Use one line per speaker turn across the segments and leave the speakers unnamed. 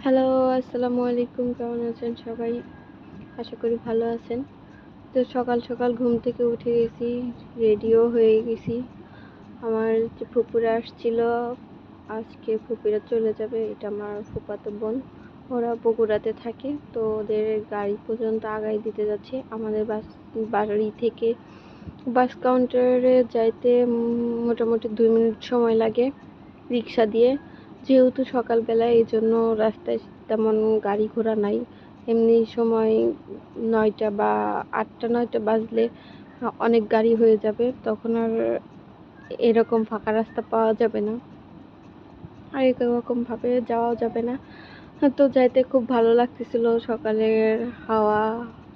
Hello আসসালামু আলাইকুম, কেমন আছেন সবাই? আশা করি ভালো আছেন। তো সকাল সকাল ঘুম থেকে উঠে গেছি, রেডিও হয়ে গেছি। আমার যে ফুপুরা আসছিল, আজকে ফুপিরা চলে যাবে, এটা আমার ফুপাতো বোন। ওরা বগুড়াতে থাকে, তো ওদের গাড়ি পর্যন্ত আগাই দিতে যাচ্ছে। আমাদের বাস, বাড়ি থেকে বাস কাউন্টারে যাইতে মোটামুটি দুই মিনিট সময় লাগে রিক্সা দিয়ে। যেহেতু সকালবেলা এই জন্য রাস্তায় তেমন গাড়ি ঘোড়া নাই, এমনি সময় নয়টা বা আটটা, নয়টা বাজলে অনেক গাড়ি হয়ে যাবে, তখন আর এরকম ফাঁকা রাস্তা পাওয়া যাবে না। আর এরকম ভাবে যাওয়াও যাবে না। তো যাইতে খুব ভালো লাগতেছিল, সকালের হাওয়া,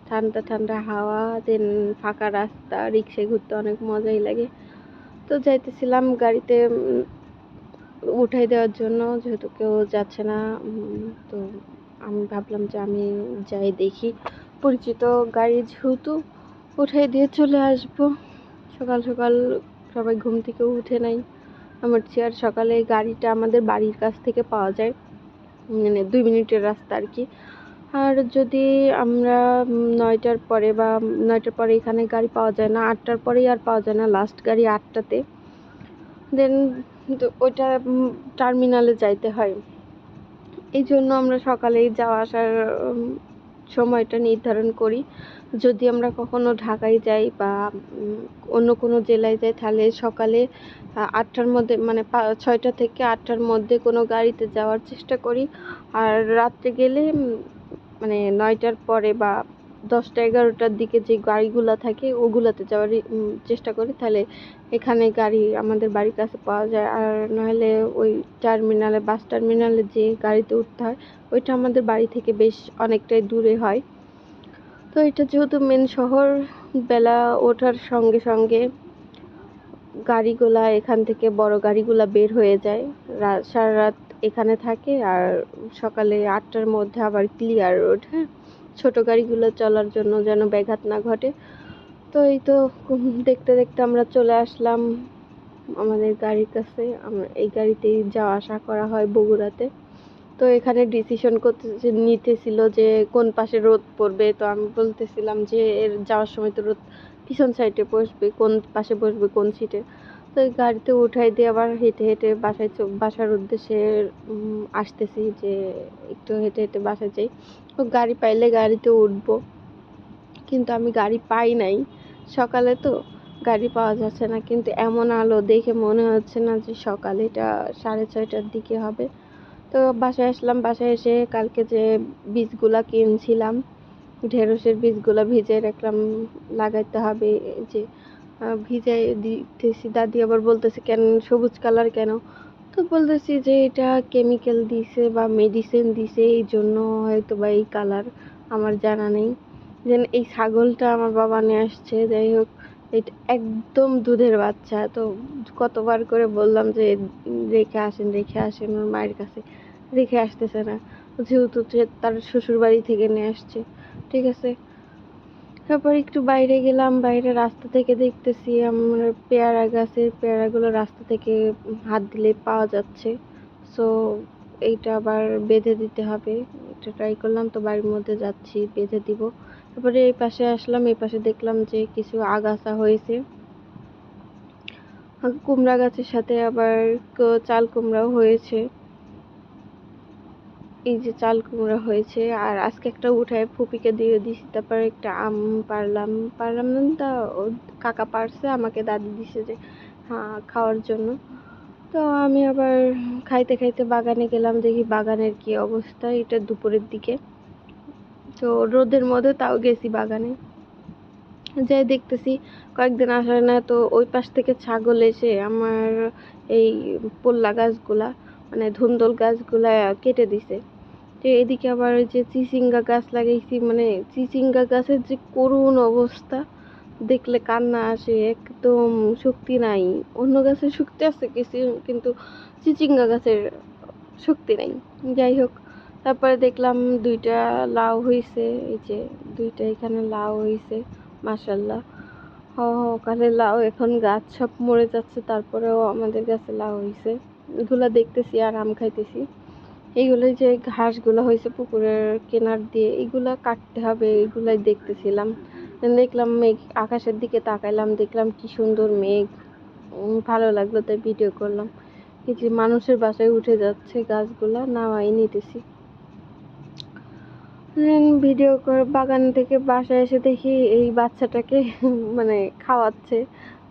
ঠান্ডা ঠান্ডা হাওয়া, দেন ফাঁকা রাস্তা, রিক্সায় ঘুরতে অনেক মজাই লাগে। তো যাইতেছিলাম গাড়িতে উঠাই দেওয়ার জন্য, যেহেতু কেউ যাচ্ছে না তো আমি ভাবলাম যে আমি যাই দেখি। পরিচিত গাড়ি যেহেতু উঠাই দিয়ে চলে আসব। সকাল সকাল সবাই ঘুম থেকে উঠে নাই। আমার চেয়ার সকালে গাড়িটা আমাদের বাড়ির কাছ থেকে পাওয়া যায়। মানে দুই মিনিটের রাস্তা আর কি। আর যদি আমরা নয়টার পরে বা নয়টার পরে এখানে গাড়ি পাওয়া যায় না, আটটার পরেই আর পাওয়া যায় না। লাস্ট গাড়ি আটটাতে। দেন ওইটা টার্মিনালে যাইতে হয়। এই জন্য আমরা সকালেই যাওয়া আসার সময়টা নির্ধারণ করি। যদি আমরা কখনো ঢাকায় যাই বা অন্য কোনো জেলায় যাই, তাহলে সকালে আটটার মধ্যে মানে ছয়টা থেকে আটটার মধ্যে কোনো গাড়িতে যাওয়ার চেষ্টা করি। আর রাত্রে গেলে মানে নয়টার পরে বা দশটা, এগারোটার দিকে যে গাড়িগুলো থাকে, ওগুলাতে যাওয়ার চেষ্টা করি। তাহলে এখানে গাড়ি আমাদের বাড়ির কাছে পাওয়া যায়। আর নাহলে ওই টার্মিনালে, বাস টার্মিনালে যে গাড়িতে উঠতে হয়, ওইটা আমাদের বাড়ি থেকে বেশ অনেকটাই দূরে হয়। তো এটা যেহেতু মেন শহর, বেলা ওঠার সঙ্গে সঙ্গে গাড়িগুলা, এখান থেকে বড় গাড়িগুলা বের হয়ে যায়। সারা রাত এখানে থাকে, আর সকালে আটটার মধ্যে আবার ক্লিয়ার রোড হ্যাঁ? ছোট গাড়িগুলো চলার জন্য যেন ব্যাঘাত না ঘটে। তো এই তো দেখতে দেখতে আমরা চলে আসলাম আমাদের গাড়ির কাছে। আমরা এই গাড়িতেই যাওয়া আসা করা হয় বগুড়াতে। তো এখানে ডিসিশন করতে নিতেছিল যে কোন পাশে রোদ পড়বে। তো আমি বলতেছিলাম যে এর যাওয়ার সময় তো রোদ পিছন সাইডে বসবে, কোন পাশে বসবে, কোন সিটে তো গাড়িতে উঠাই দিয়ে আবার হেঁটে হেঁটে বাসায় বাসার উদ্দেশ্যে আসতেছি যে একটু হেঁটে হেঁটে বাসায় যাই। তো গাড়ি পাইলে গাড়িতে উঠবো। কিন্তু আমি গাড়ি পাই নাই। সকালে তো গাড়ি পাওয়া যাচ্ছে না। কিন্তু এমন আলো দেখে মনে হচ্ছে না যে সকাল এটা সাড়ে ছয়টার দিকে হবে। তো বাসায় আসলাম। বাসায় এসে কালকে যে বীজগুলা কিনছিলাম, ঢেঁড়সের বীজগুলা ভিজিয়ে রাখলাম। লাগাইতে হবে যে ভিজাই দিতেছি। দাদি আবার বলতেছে, কেন, সবুজ কালার কেন? তো বলতেছি যে, এটা কেমিক্যাল দিছে বা মেডিসিন দিছে, এই জন্য হয়তো বা এই কালার আমার জানা নেই। যেন এই ছাগলটা আমার বাবা নিয়ে আসছে। যাই হোক, এটা একদম দুধের বাচ্চা। তো কতবার করে বললাম যে, রেখে আসেন রেখে আসেন, ওর মায়ের কাছে রেখে আসতেছে না। যেহেতু তার শ্বশুর বাড়ি থেকে নিয়ে আসছে। ঠিক আছে? তারপর একটু বাইরে গেলাম, বাইরে রাস্তা থেকে দেখতেছি আমার পেয়ারা গাছের পেয়ারাগুলো রাস্তা থেকে হাত দিলে পাওয়া যাচ্ছে। সো এইটা আবার বেঁধে দিতে হবে। এটা ট্রাই করলাম তো বাড়ির মধ্যে যাচ্ছি, বেঁধে দিব। তারপরে এই পাশে আসলাম, এই পাশে দেখলাম যে কিছু আগাছা হয়েছে। কুমড়া গাছের সাথে আবার চাল কুমড়াও হয়েছে। এই যে চাল কুমড়া হয়েছে, আর আজকে একটা উঠায় ফুপিকে দিয়ে দিছি, তারপরে একটা আম পারলাম। পারলাম না, তা কাকা পারছে, আমাকে দাদি দিছে যে হ্যাঁ খাওয়ার জন্য। তো আমি আবার খাইতে খাইতে বাগানে গেলাম, দেখি বাগানের কি অবস্থা, এটা দুপুরের দিকে। তো রোদের মধ্যে তাও গেছি বাগানে। যাই দেখতেছি, কয়েকদিন আসে না, তো ওই পাশ থেকে ছাগল এসে আমার এই পোল্লা গাছগুলা মানে ধুন্দল গাছগুলা কেটে দিছে। তো এদিকে আবার যে চিচিঙ্গা গাছ লাগাইছি মানে চিচিঙ্গা গাছের যে করুণ অবস্থা, দেখলে কান্না আসে, একদম শক্তি নাই। অন্য গাছের শক্তি আছে কিছু, কিন্তু চিচিঙ্গা গাছের শক্তি নাই। যাই হোক, তারপরে দেখলাম দুইটা লাউ হইছে, এই যে দুইটা এখানে লাউ হইছে মাশাল্লাহ ওখানে লাউ, এখন গাছ সব মরে যাচ্ছে, তারপরেও আমাদের গাছে লাউ হইছে। এগুলা দেখতেছি আর আম খাইতেছি। এইগুলো যে ঘাসগুলো হয়েছে পুকুরের কেনার দিয়ে, এগুলা কাটতে হবে, এগুলাই দেখতেছিলাম। দেখলাম মেঘ, আকাশের দিকে তাকাইলাম, দেখলাম কি সুন্দর মেঘ। ভালো লাগল তাই ভিডিও করলাম। এই যে মানুষের বাসায় উঠে যাচ্ছে গাছগুলা, নামাই নিতেছি। ভিডিও করে, বাগান থেকে বাসায় এসে দেখি এই বাচ্চাটাকে মানে খাওয়াচ্ছে।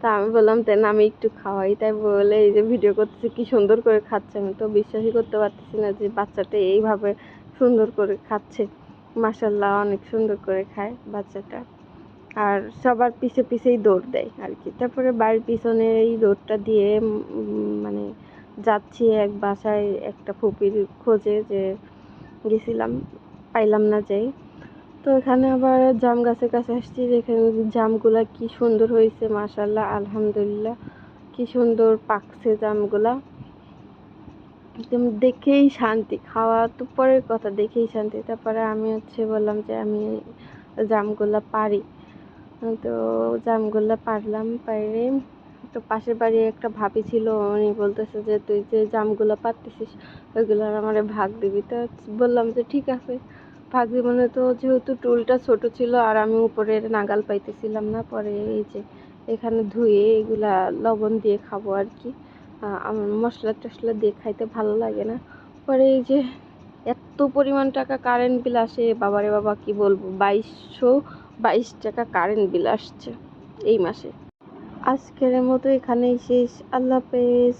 তা আমি বললাম তাই না, আমি একটু খাওয়াই। তাই বলে এই যে ভিডিও করতেছি, কি সুন্দর করে খাচ্ছে। আমি তো বিশ্বাসই করতে পারতেছি না যে বাচ্চাটা এইভাবে সুন্দর করে খাচ্ছে। মাসাল্লাহ অনেক সুন্দর করে খায় বাচ্চাটা। আর সবার পিছে পিছেই দৌড় দেয় আর কি। তারপরে বাড়ির পিছনে এই রোডটা দিয়ে মানে যাচ্ছি এক বাসায় একটা ফুপির খোঁজে যে গেছিলাম, পাইলাম না যাই। তো এখানে আবার জাম গাছের কাছে আসছি যেখানে জামগুলা কি সুন্দর হয়েছে মাশাল্লাহ আলহামদুলিল্লাহ, কি সুন্দর পাকছে জামগুলা। একদম দেখেই শান্তি, খাওয়া তো পরের কথা, দেখেই শান্তি। তারপরে আমি হচ্ছে বললাম যে আমি জামগুলা পারি। তো জামগুলা পারলাম, পাইরে তো পাশের বাড়ি একটা ভাবি ছিল, উনি বলতেছে যে, তুই যে জামগুলা পারতেছিস ওইগুলো আমার ভাগ দিবি। তো বললাম যে, ঠিক আছে। ভাগ দিব না তো যেহেতু টুলটা ছোট ছিল আর আমি উপরে নাগাল পাইতেছিলাম না, পরে এই যে এখানে ধুয়ে এগুলা লবণ দিয়ে খাব আর কি। আমার মশলা টশলা দিয়ে খাইতে ভালো লাগে না। পরে এই যে এত পরিমাণ টাকা কারেন্ট বিল আসে, বাবারে বাবা কি বলব, বাইশশো বাইশ টাকা কারেন্ট বিল আসছে এই মাসে। আজকের মতো এখানেই শেষ, আল্লাহ হাফেজ।